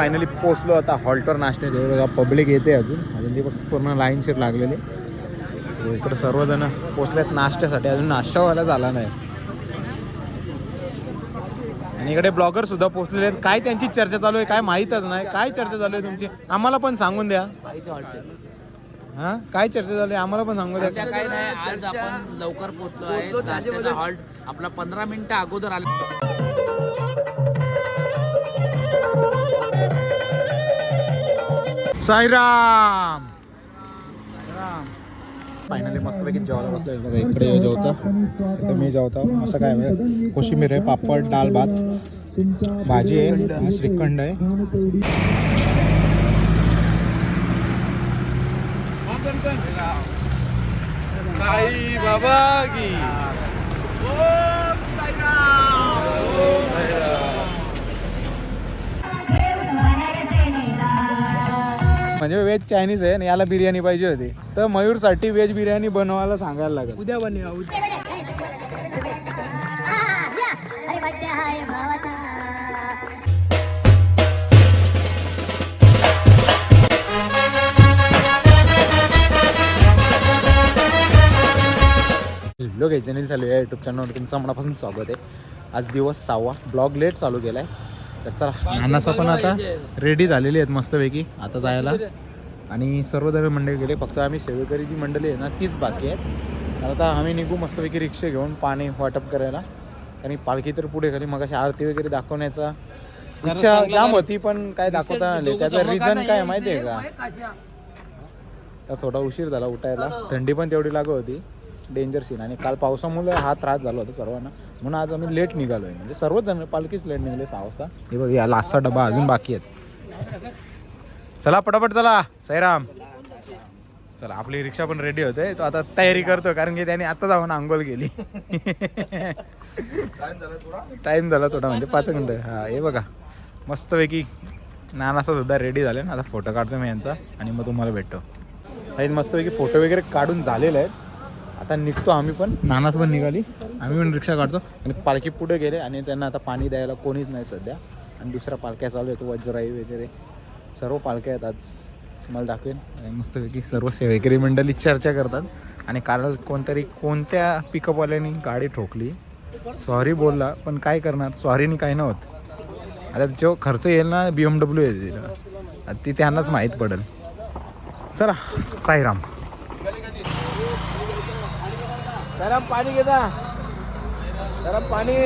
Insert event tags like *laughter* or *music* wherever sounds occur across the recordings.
Finally पोचलो आता हॉल्टवर नाश्त्याचे बघा पब्लिक येते अजून. अजून ती पूर्ण लाईन शीट लागलेली. इकडे सर्वजण पोचलेत नाश्त्यासाठी. अजून नाश्ता व्हायला झाला नाही. आणि इकडे ब्लॉगर सुद्धा पोचलेले आहेत. काय त्यांची चर्चा चालू आहे काय माहीतच नाही. काय चर्चा चालू आहे तुमची? आम्हाला पण सांगून द्या. हा? काय चर्चा चालू आहे? आम्हाला पण सांगू द्या. काय नाही आज आपण लवकर पोहोचलो आहे. नाश्त्याचा हॉल्ट आपला पंधरा मिनिटं अगोदर आला. साईराम! फायनली मस्तपैकी जेवायला बसलो बघा इकडे जेवता. इथे मी जेवतो. असं काय आहे? कोशिंबीर आहे पापड डाल भात भाजी आहे हा श्रीखंड आहे. साई बाबा की. म्हणजे व्हेज चायनीज आहे आणि याला बिर्याणी पाहिजे होती. तर मयूरसाठी व्हेज बिर्याणी बनवायला सांगायला लागेल. उद्या बनवा उद्या. हॅलो काही चॅनल चालू आहे यूट्यूब चॅनलवर तुमचं मनापासून स्वागत आहे. आज दिवस सहावा. ब्लॉग लेट चालू केला आहे तर चला नानासा पण आता रेडी झालेली आहेत मस्तपैकी आता जायला. आणि सर्वजण मंडळी गेले फक्त आम्ही सेवेकरी जी मंडळी आहे ना तीच बाकी आहेत. आता आम्ही निघू मस्तपैकी रिक्षा घेऊन पाणी वाटप करायला. आणि पालखी तर पुढे खाली मग आरती वगैरे दाखवण्याचा इच्छा जाम होती पण काय दाखवता आले त्याचं रिझन काय माहिती आहे का थोडा उशीर झाला उठायला. थंडी पण तेवढी लागत होती. डेंजर सीन आणि काल पावसामुळे हा त्रास झाला होता सर्वांना. म्हणून आज आम्ही लेट निघालो आहे म्हणजे सर्वच जण पालखीच लेट निघाले सहा वाजता. हे बघ या लास्टचा डबा अजून बाकी आहेत चला पटापट चला. साईराम चला आपली रिक्षा पण रेडी होते. तो आता तयारी करतो कारण की त्याने आता जाऊन आंघोळ केली. टाइम झाला थोडा म्हणजे पाच मिनटं. हा हे बघा. मस्तपैकी नानासा सुद्धा रेडी झाले ना आता फोटो काढतो मी यांचा आणि मग तुम्हाला भेटतो. काही मस्तपैकी फोटो वगैरे काढून झालेले आहेत. आता निघतो आम्ही पण. नानास पण निघाली. आम्ही पण रिक्षा काढतो. आणि पालखी पुढे गेले आणि त्यांना आता पाणी द्यायला कोणीच नाही सध्या. आणि दुसऱ्या पालख्या चालू आहेत वज्राई वगैरे. सर्व पालख्या आहेत आज. तुम्हाला दाखवेन. आणि मस्तपैकी सर्व सेवेकरी मंडळी चर्चा करतात. आणि काल कोणतरी कोणत्या पिकअपवाल्यानी गाडी ठोकली? सॉरी बोलला पण काय करणार? सॉरीनी काय नव्हत. आता जो खर्च येईल ना बी एम डब्ल्यू येईल. ती त्यांनाच माहीत पडेल. चला साईराम. गरम पाणी घेता गरम पाणी.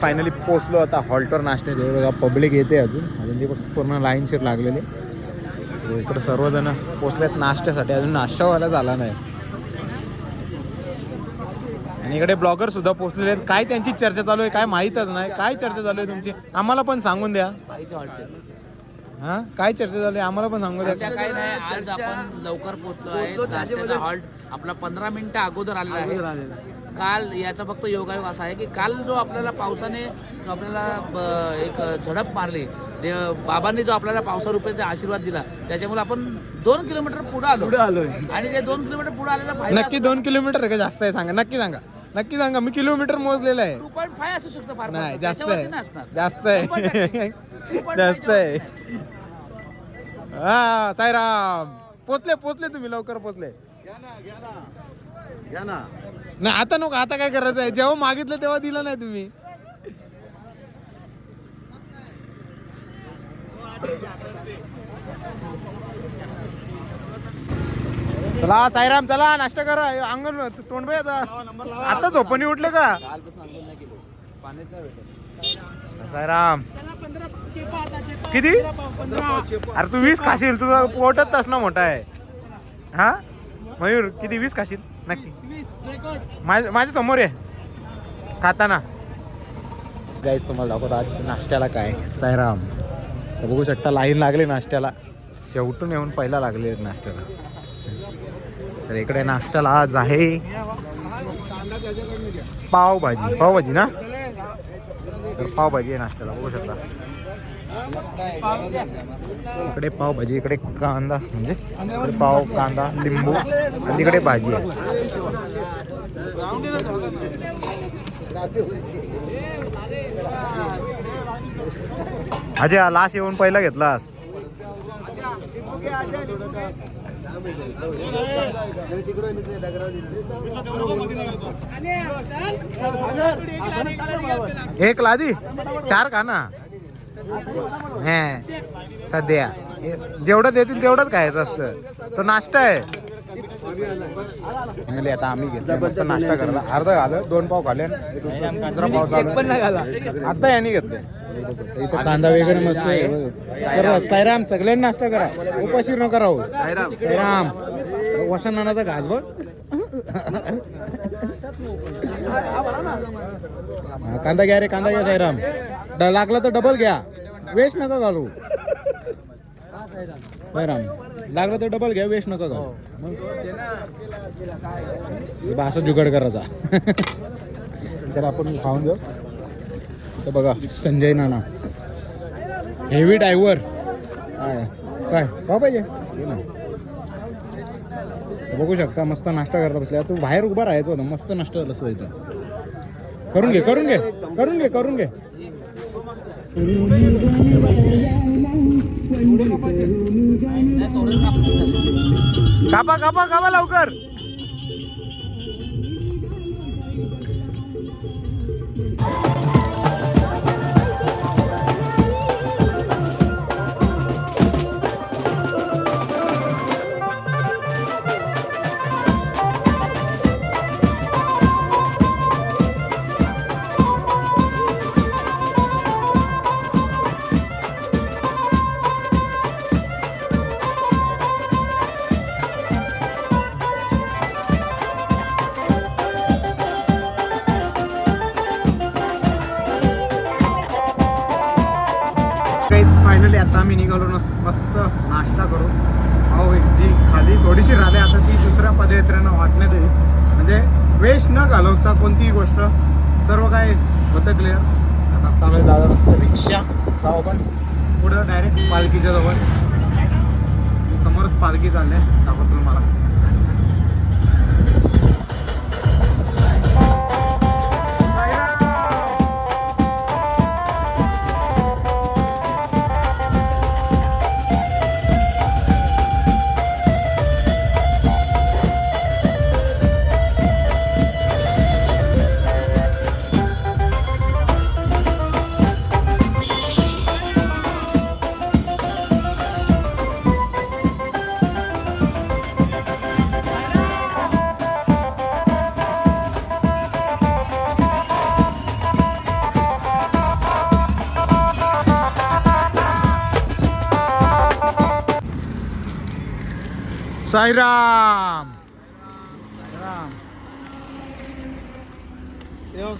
फायनली पोचलो आता हॉल्टवर नाश्त्याचे बघा पब्लिक येते अजून. अजून ती पूर्ण लाईन शीट लागलेली. इकडे सर्वजण पोचलेत नाश्त्यासाठी. अजून नाश्ता व्हायला झाला नाही. आणि इकडे ब्लॉगर सुद्धा पोचलेले आहेत. काय त्यांची चर्चा चालू आहे काय माहीतच नाही. काय चर्चा चालू आहे तुमची? आम्हाला पण सांगून द्या. हा? काय चर्चा आहे आम्हाला पण सांगून द्या. काय नाही. आज आपण लवकर पोहोचलो आहे. नाश्त्याचा हॉल्ट आपला पंधरा मिनिटं अगोदर आलेला आहे. काल याचा फक्त योगायोग असा आहे की काल जो आपल्याला पावसाने जो आपल्याला ब- एक झडप मारली देव बाबांनी जो आपल्याला पावसारूपे आशीर्वाद दिला त्याच्यामुळे आपण दोन किलोमीटर पुढे आलो. आलोय. आणि ते दोन किलोमीटर पुढे आलेला फायदा नक्की दोन किलोमीटर आहे का? जास्त आहे सांगा. नक्की सांगा. नक्की सांगा. मी किलोमीटर मोजलेलं आहे. टू पॉईंट फाय असू शकतं फार नाही. जास्त त्याच्यावरती आहे. नसणार. जास्त आहे. *laughs* जास्त आहे. हा साईराम. पोचले पोचले तुम्ही लवकर पोचले. नाही आता नको आता काय करायचं आहे? जेव्हा मागितलं तेव्हा दिलं नाही तुम्ही. चला साईराम चला नाश्ता करा. हे अंगण तोंड आता. आता झोपणी उठले का? साईराम. किती? अरे तू वीस खाशील तुझा पोटच तसं मोठा आहे. हा? मयूर किती? वीस खाशील? नक्की. माझ्या माझ्यासमोर आहे खाताना. गाईच तुम्हाला दाखवतो आज नाश्त्याला काय. साईराम. तर बघू शकता लाईन लागली नाश्त्याला. शेवटून येऊन पहिला लागले नाश्त्याला. तर इकडे नाश्त्याला आज आहे. पावभाजी. पावभाजी ना? तर पावभाजी आहे नाश्त्याला बघू शकता. इकडे पावभाजी इकडे कांदा म्हणजे पाव कांदा लिंबू आणि तिकडे भाजी आहे. अजय लास येऊन पहिला घेतलास. एक लादी? चार का ना? हे सध्या. जेवढं देतील तेवढंच खायचं असतं. तो नाश्ता आहे. आता आम्ही घेतलं मस्त नाश्ता करला अर्धा झालं दोन पाव खाले दुसरा पाव चालू. आता यांनी घेतले. इथं कांदा वगैरे मस्त आहे. तर साईराम सगळ्यांनी नाश्ता करा. उपाशी न करावं साईराम. साईराम. वसन नानाचा घास बघ. कांदा घ्या रे कांदा घ्या साईराम. ड- लागला तर डबल घ्या. वेस्ट नका घालू. साईराम लागलं तर डबल घ्या वेस्ट नका घालू. असं जुगाड करायचा. *laughs* तर आपण खाऊन घेऊ. तर बघा संजय नाना. हेवी डायव्हर काय? काय? का पाहिजे. बघू शकता मस्त नाश्ता करायला बसल्या तू बाहेर उभा राहायचो ना मस्त नाश्ता झालं असतं इथं. करून घे करून घे करून घे करून घे. कापा कापा कापा लवकर. काहीच आता आम्ही निघालो नस मस्त नाश्ता करू अहो एक जी खाली थोडीशी राहिली आता ती दुसऱ्या पदयात्रेनं वाटण्यात येईल. म्हणजे वेस्ट न घालवता कोणतीही गोष्ट सर्व काय होतं क्लिअर आता चालू आहे दादा मस्त रिक्षा. जाऊ आपण. पुढं डायरेक्ट पालखीच्या जवळ. समोरच पालखी चालली आहे. साईराम.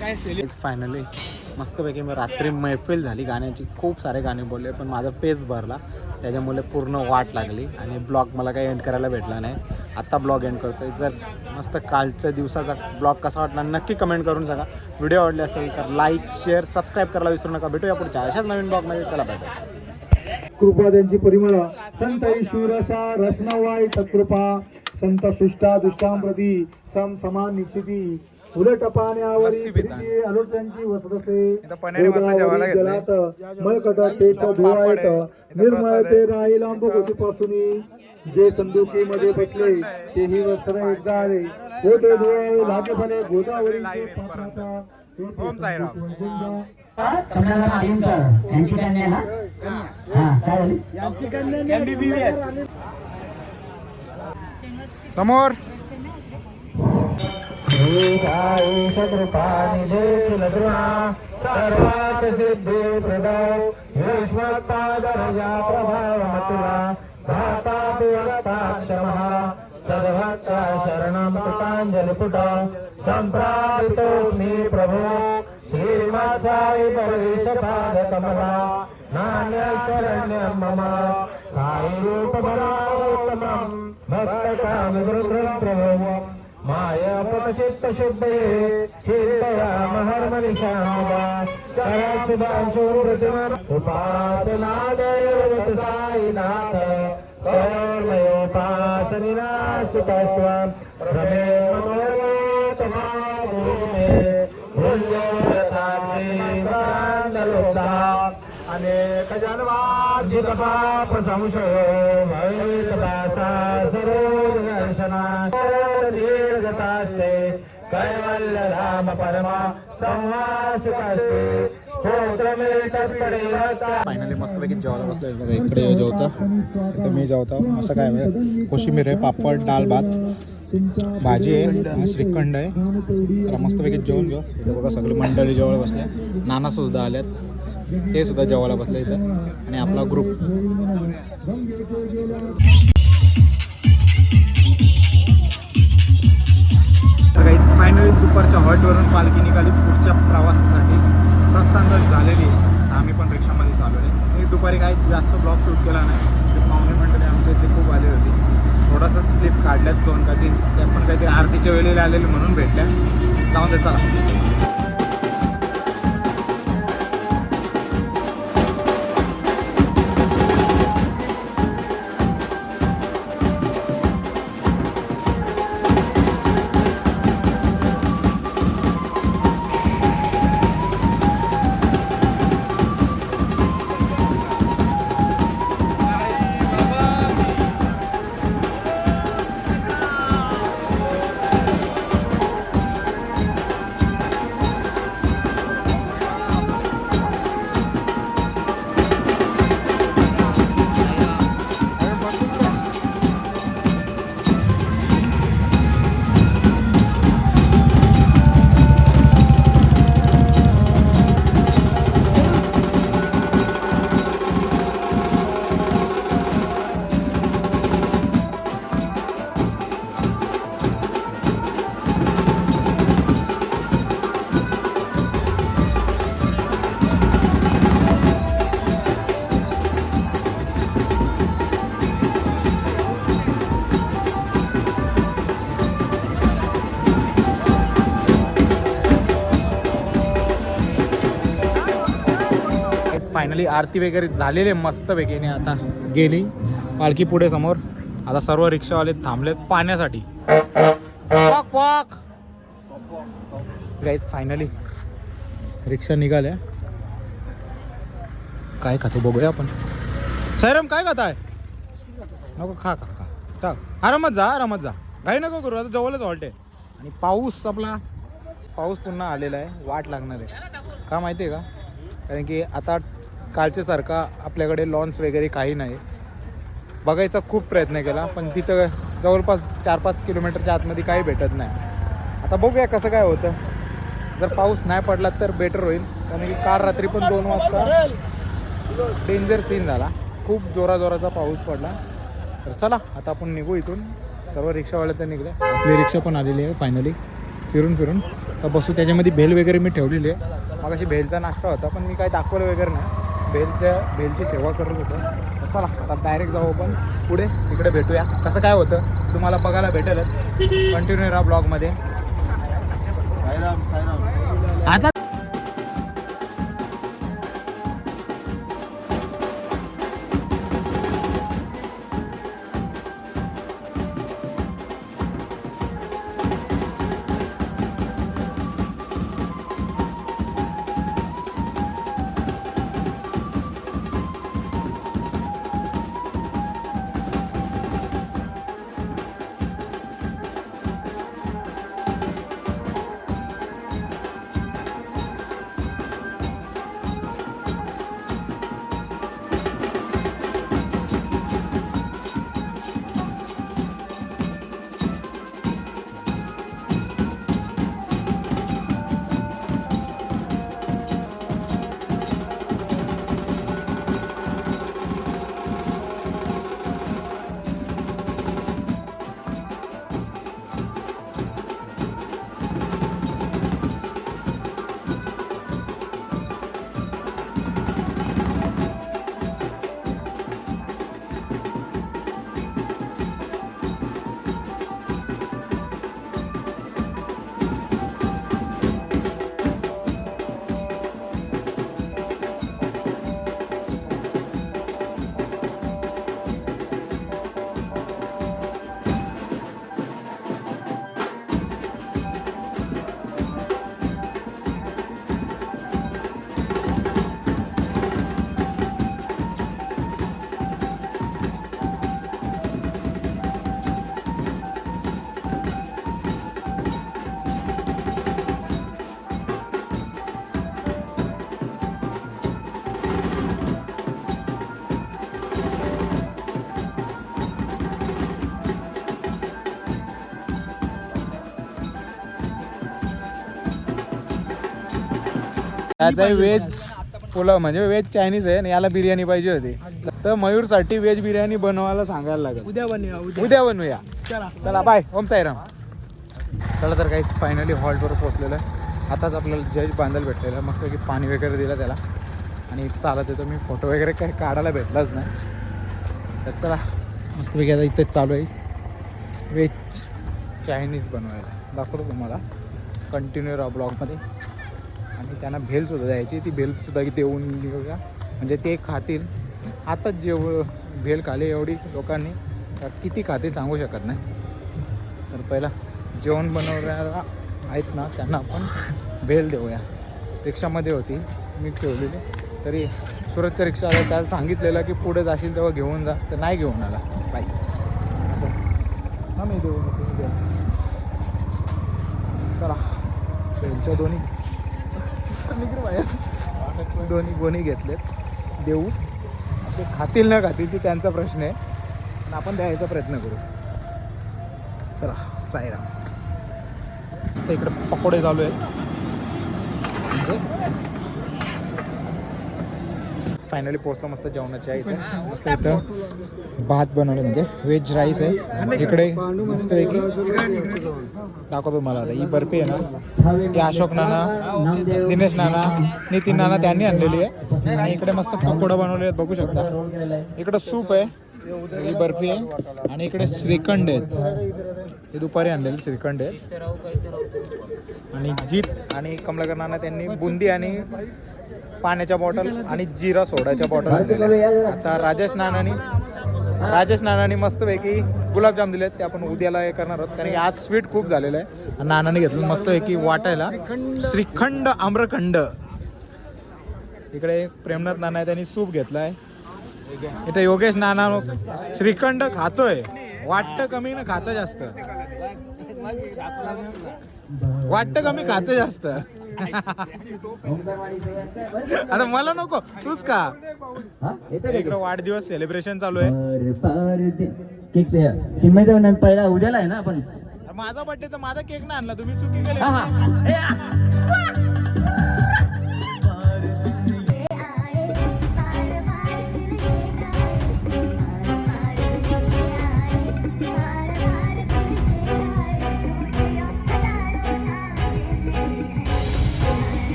काय साईराम फायनली मस्तपैकी मी रात्री मैफिल झाली. गाण्याची खूप सारे गाणे बोलले पण माझा पेस भरला. त्याच्यामुळे पूर्ण वाट लागली आणि ब्लॉग मला काही एंड करायला भेटला नाही. आत्ता ब्लॉग एंड करतोय. जर मस्त कालच्या दिवसाचा ब्लॉग कसा वाटला नक्की कमेंट करून सांगा. व्हिडिओ आवडले असेल तर लाईक शेअर सबस्क्राईब करायला विसरू नका. भेटूया पुढच्या अशाच नवीन ब्लॉगमध्ये चला पाहिजे कृपा त्यांची परिमळ. संत ईश्वरसा रसनवाय तत्कृपा. संत सुष्टा दुष्टां प्रती सम समान निश्चिती. उलट पाण्यावरी अलोट्यांची गोदावरी. जलात मळकट तेच धुवायत निर्मळ ते. राही लांबपासून जे संदुकीमध्ये बसले तेही वस्त्र एकदा आले. होते धुळे लागेपणे पात्राचा ओम साईराम. कमलाला मालिमकर यांची कन्या ना? हा काय झाली? समोर सर्वात सिद्धे प्रदाव युष्मत्पादरजा प्रभावमतुला धाता पिवळपाक्षमः सद्भक्ता शरणं पुटाञ्जलिपुट सम्प्रापितोऽस्मि प्रभो। श्रीमत्साई परवेशपादकमला। नान्यशरण्यं मम। साई रूपबलात्तमं भक्तकामगुरुं प्रभो मायापचित्त शुद्धये चिन्तया महर्मनिशामदा करसुधांशुप्रतिमम् उपासनादयवत साईनाथ। कर्मयोपासनिनाशुतस्त्वं रमे मनोतमाभूमे भुञ्जोरथाग्निवरान्दलोदा अनेक जन्मार्जित पाप संशय भवित सरोज दर्शना दीर्घतास्ते कैवल्य धाम परमा संवासिकास्ते होत्रमे तत्कडे फायनली मस्तपैकी जेवायला बसलोय. बघा इकडे जेवतं. इथे मी जेवतो. असं काय आहे कोशिंबीर आहे पापड डाळ भात. भाजी आहे श्रीखंड आहे. तर मस्तपैकी जेवण घेऊ. बघा सगळी मंडळी जेवायला बसल्या. नानासुद्धा आल्यात. ते सुद्धा जेवायला बसले इथं. आणि आपला ग्रुप काहीच फायनली दुपारच्या हॉटवरून पालखी निघाली पुढच्या प्रवासासाठी. प्रस्थान जर झालेली आहे. आम्ही पण रिक्षामध्ये चालवले मी दुपारी काही जास्त ब्लॉग शूट केला नाही. ते पाहुणे मंडळी आमच्या इथे खूप आली होती. थोडासाच क्लिप काढल्यात दोन का तीन. त्या पण काहीतरी आरतीच्या वेळेला आलेले म्हणून भेटल्या. जाऊन दे चला. चांगली आरती वगैरे झालेली आहे मस्तपैकीने आता गेली. पालखी पुढे समोर. आता सर्व रिक्षावाले थांबलेत पाण्यासाठी गाईज फायनली रिक्षा निघाल्या. काय खातो बघूया आपण. सैरम काय खात आहे नको खा खा खा. चाल. आरामात जा आरामात जा. काही नको करू आता जवळच हॉल्ट आहे. आणि पाऊस आपला. पाऊस पुन्हा आलेला आहे. वाट लागणार आहे. का माहिती आहे का? कारण की आता कालच्यासारखा आपल्याकडे लॉन्स वगैरे काही नाही. बघायचा खूप प्रयत्न केला पण तिथं जवळपास चार पाच किलोमीटरच्या आतमध्ये काही भेटत नाही. आता बघूया कसं काय होतं. जर पाऊस नाही पडला तर बेटर होईल कारण की काल रात्री पण दोन वाजता डेंजर सीन झाला. खूप जोराजोराचा पाऊस पडला. तर चला आता आपण निघू इथून. सर्व रिक्षावाले तर निघले. आपली रिक्षा पण आलेली आहे फायनली फिरून फिरून. तर बसू त्याच्यामध्ये भेल वगैरे मी ठेवलेली आहे. मग अशी भेलचा नाश्ता होता पण मी काय दाखवलं वगैरे नाही. बेलच्या बेलची सेवा करत होतो. चला आता डायरेक्ट जाऊ आपण पुढे. तिकडे भेटूया. कसं काय होतं? तुम्हाला बघायला भेटेलच. कंटिन्यू राहा ब्लॉगमध्ये आता त्याचा व्हेज पुलाव म्हणजे व्हेज चायनीज आहे आणि याला बिर्याणी पाहिजे होती. तर मयूरसाठी व्हेज बिर्याणी बनवायला सांगायला लागेल. उद्या बनवूया उद्या. बनवूया चला. चला बाय ओम साईराम. चला तर काहीच फायनली हॉल्टवर पोहोचलेलं आहे. आताच आपल्याला जज बांधायला भेटलेलं आहे. मस्त की पाणी वगैरे दिलं त्याला. आणि चालत येतो मी. फोटो वगैरे काही काढायला भेटलाच नाही. तर चला मस्तपैकी आता इथेच चालू आहे. व्हेज चायनीज बनवायला. दाखवतो तुम्हाला. कंटिन्यू राहा ब्लॉगमध्ये आणि त्यांना भेलसुद्धा द्यायची. ती भेलसुद्धा देऊन घेऊया म्हणजे ते खातील. आताच जेव भेल खाली एवढी लोकांनी किती खाते सांगू शकत नाही. तर पहिला जेवण बनवणारा आहेत ना त्यांना आपण भेल देऊया. रिक्षामध्ये होती. मी ठेवलेली. तरी सुरतच्या रिक्षाला त्याला सांगितलेलं की पुढे जाशील तेव्हा घेऊन जा. तर नाही घेऊन आला. बाई. असं. हां मी देऊ नको. द्या चला. त्यांच्या दोन्ही. बाहेर. दोन्ही गोणी घेतलेत. देऊ. ते खातील ना खातील ते त्यांचा प्रश्न आहे. पण आपण द्यायचा प्रयत्न करू. चला साईराम. इकडे पकोडे चालू आहेत. म्हणजे? फायनली पोचलो मस्त जेवणाच्या इथे. मस्त इथं भात बनवले म्हणजे व्हेज राईस आहे. इकडे दाखवतो मला आता. ही बर्फी आहे ना ही अशोक नाना दिनेश नाना नितीन नाना त्यांनी आणलेली आहे. आणि इकडे मस्त पकोडा बनवले आहेत बघू शकता. इकडे सूप आहे ही बर्फी आहे. आणि इकडे श्रीखंड आहेत. हे दुपारी आणलेले श्रीखंड आहेत. आणि जीत आणि कमलाकर नाना त्यांनी बुंदी आणि पाण्याच्या बॉटल आणि जिरा सोडाच्या बॉटल आणलेल्या आता राजेश नानानी राजेश नानानी मस्तपैकी गुलाबजाम दिलेत ते आपण उद्याला हे करणार आहोत. कारण की आज स्वीट खूप झालेलं आहे. आणि नानाने घेतलं मस्तपैकी वाटायला. श्रीखंड आम्रखंड. इकडे प्रेमनाथ नाना आहे त्यांनी सूप घेतलाय. इथे योगेश नाना श्रीखंड खातोय. वाटतं कमी ना खातं जास्त. वाटतं कमी खातं जास्त. आता मला नको तूच का? इकडे वाढदिवस सेलिब्रेशन चालू आहे. चिन्मयचा पहिला उद्याला आहे ना आपण? माझा बर्थडे तर माझा केक ना आणला तुम्ही चुकी केली. *laughs*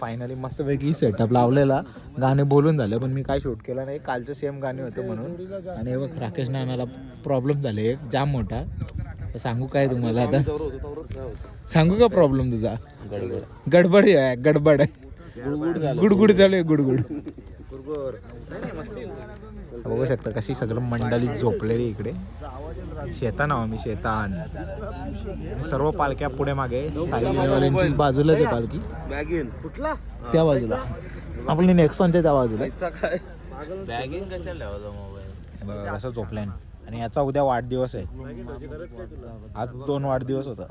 फायनली मस्तपैकी सेटअप लावलेला. गाणे बोलून झाले पण मी काय शूट केलं नाही. कालचं सेम गाणे होतं म्हणून. आणि बघ राकेश नानाला प्रॉब्लेम झाले एक जाम मोठा. सांगू काय तुम्हाला आता? सांगू का प्रॉब्लेम तुझा? गडबड आहे गडबड आहे. गुडगुड चालू आहे गुडगुड. बघू शकता कशी सगळं मंडळी झोपलेली इकडे. शेतान आहो मी शेतान. सर्व पालख्या पुढे मागे साईवाल्यांची बाजूलाच आहे पालखी. त्या बाजूला. आपली नेक्सॉनच्या त्या बाजूला. बॅगिंग कशाला लावला मोबाईल असं झोपलाय आणि याचा उद्या वाढदिवस आहे. आज दोन वाढदिवस होता.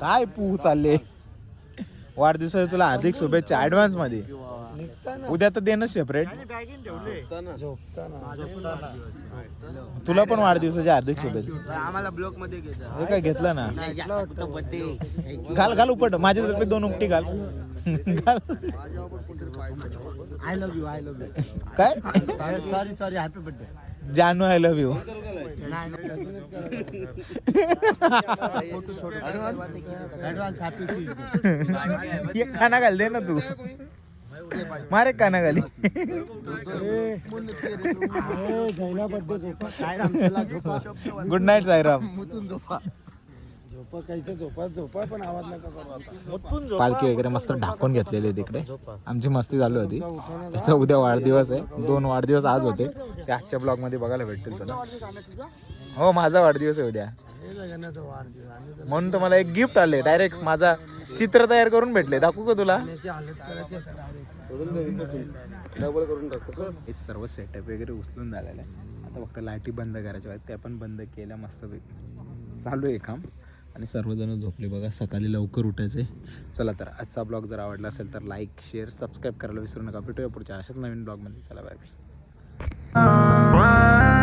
काय पू चालले? वाढदिवसाच्या तुला हार्दिक शुभेच्छा ऍडव्हान्समध्ये. उद्या तर देणं सेपरेट तुला पण वाढदिवसाच्या हार्दिक शुभेच्छा. आम्हाला ब्लॉकमध्ये घ्यायचं हे काय घेतलं ना? घाल घाल उपट. माझ्या दोन उपटी घाल. घाल. I love you I love you काय? सॉरी सॉरी हॅपी बर्थडे जानू आय लव्ह यू एक खाना घाल दे ना तू. मारे काना घाली. Good night Sairam. झोपा झोपा पण आवाज पालखी वगैरे मस्त ढाकून घेतलेली आहे तिकडे. आमची मस्ती चालू होती. त्याचा उद्या वाढदिवस आहे. दोन वाढदिवस आज होते. ते आजच्या ब्लॉगमध्ये बघायला भेटतील तुला. हो माझा वाढदिवस आहे उद्या. म्हणून तर मला एक गिफ्ट आले डायरेक्ट माझा चित्र तयार करून भेटले. दाखवू का तुला? हे सर्व सेटअप वगैरे उचलून झालेलं आहे. आता फक्त लाईटी बंद करायच्या आहेत. त्या पण बंद केल्या मस्तपैकी चालू आहे काम. आणि सर्वजण झोपले बघा. सकाळी लवकर उठायचे. चला तर आजचा ब्लॉग जर आवडला असेल तर लाईक शेअर सबस्क्राईब करायला विसरू नका. भेटूया पुढच्या अशाच नवीन ब्लॉगमध्ये चला बाय बाय Uh...